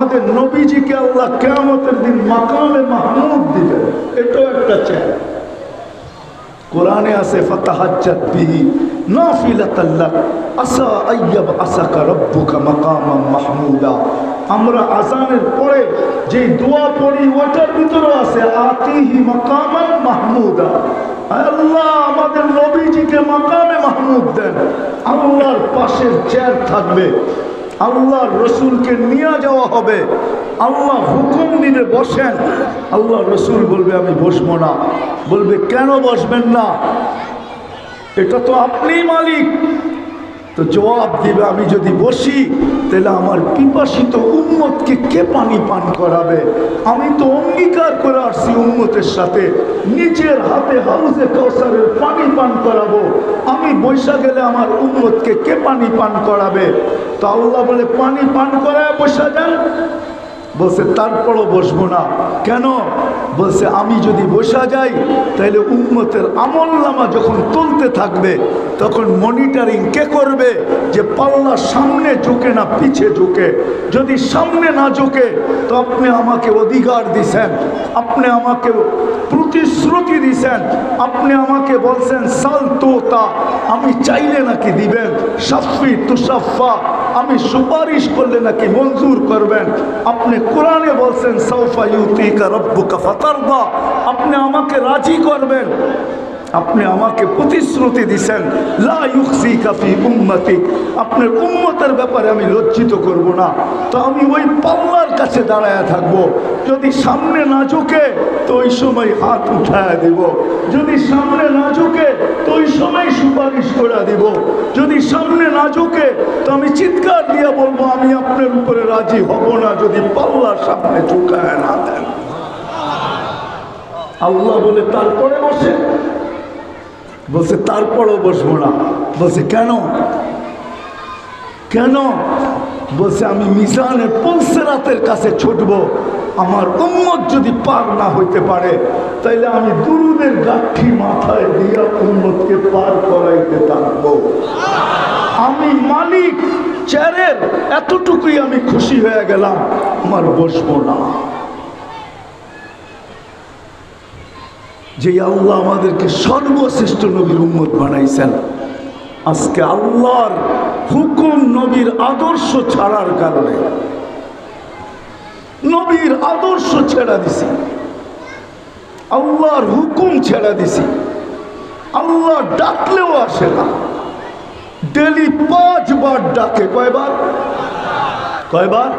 আমাদের নবীজিকে আল্লাহ কেয়ামতের দিন মাকামে মাহমুদ দিবেন। এটাও একটা চ্যালেঞ্জ। কোরআনে আছে, ফাতাহাজ্জাত বিহি নাফিলাতাল লাক, আসা আইয়াব আসাকা রাব্বুকা মাকামাম মাহমুদা। আমরা আজানের পরে যে দোয়া পড়ি ওটার ভিতরে আছে, আতিহি মাকামান মাহমুদা। আল্লাহ, আমাদের নবীজিকে মাকামে মাহমুদ দেন। আল্লাহর পাশের চেয়ার থাকবে। আল্লাহর রসুলকে নিয়ে যাওয়া হবে। আল্লাহ হুকুম দিলে বসেন। আল্লাহ রসুল বলবে, আমি বসবো না। বলবে, কেন বসবেন না? এটা তো আপনিই মালিক। তো জবাব দিবে, আমি যদি বসি, তাহলে আমার পিপাসিত উন্মতকে কে পানি পান করাবে? আমি তো অঙ্গীকার করে আসছি উন্মতের সাথে। নিজের হাতে হাউসে কৌসারের পানি পান করাবো। আমি বৈশা গেলে আমার উন্মতকে কে পানি পান করাবে? তো আল্লাহ বলে পানি পান করায় বসা যান। বলছে, তারপরও বসবো না। কেন? বলছে, আমি যদি বসা যাই তাহলে উন্মতের আমল নামা যখন তুলতে থাকবে, তখন মনিটরিং কে করবে? যে পাল্লা সামনে ঝুঁকে না পিছে ঝুঁকে। যদি সামনে না ঝুঁকে, তো আপনি আমাকে অধিকার দিছেন, আপনি আমাকে প্রতিশ্রুতি দিছেন, আপনি আমাকে বলছেন, সাল তোতা আমি চাইলে নাকি দিবেন, সাফি তুষাফা আমি সুপারিশ করলে নাকি মঞ্জুর করবেন। আপনি কোরআনে বলছেন সৌফা ইউতিকা আপনি আমাকে রাজি করবেন। আপনি আমাকে প্রতিশ্রুতি দিছেন আপনার উম্মতের ব্যাপারে আমি লজ্জিত করব না। তো আমি ওই পাল্লার কাছে দাঁড়ায় থাকব। যদি সামনে না ঝুঁকে, তো ওই সময় হাত উঠায় দিব। যদি সামনে না ঝুঁকে, তো ওই সময় সুপারিশ করে দিব। যদি সামনে না ঝুঁকে, তো আমি চিৎকার দিয়ে বলব, আমি আপনার উপরে রাজি হব না যদি পাল্লার সামনে ঝুঁকায় না দেন। আল্লাহ বলে, তারপরে বসে। বলছে, তারপরও বসবো না। বলছে, কেন? কেন? বলছে, আমি মিজানের পলসেরাতের কাছে ছুটব। আমার উম্মত যদি পার না হইতে পারে, তাইলে আমি দুরুদের গাঠি মাথায় দিয়া পার করাইতে থাকব। আমি মালিক চেয়ারের এতটুকুই আমি খুশি হয়ে গেলাম, আমার বসবো না। যে আল্লাহ আমাদেরকে সর্বশ্রেষ্ঠ নবীর উম্মত বানাইছেন, আজকে আল্লাহর হুকুম নবীর আদর্শ ছাড়ার কারণে নবীর আদর্শ ছেড়া দিছি। আল্লাহর হুকুম ছেড়া দিছি। আল্লাহ ডাকলেও আসে না। ডেলি পাঁচবার ডাকে কয়বার? কয়বার?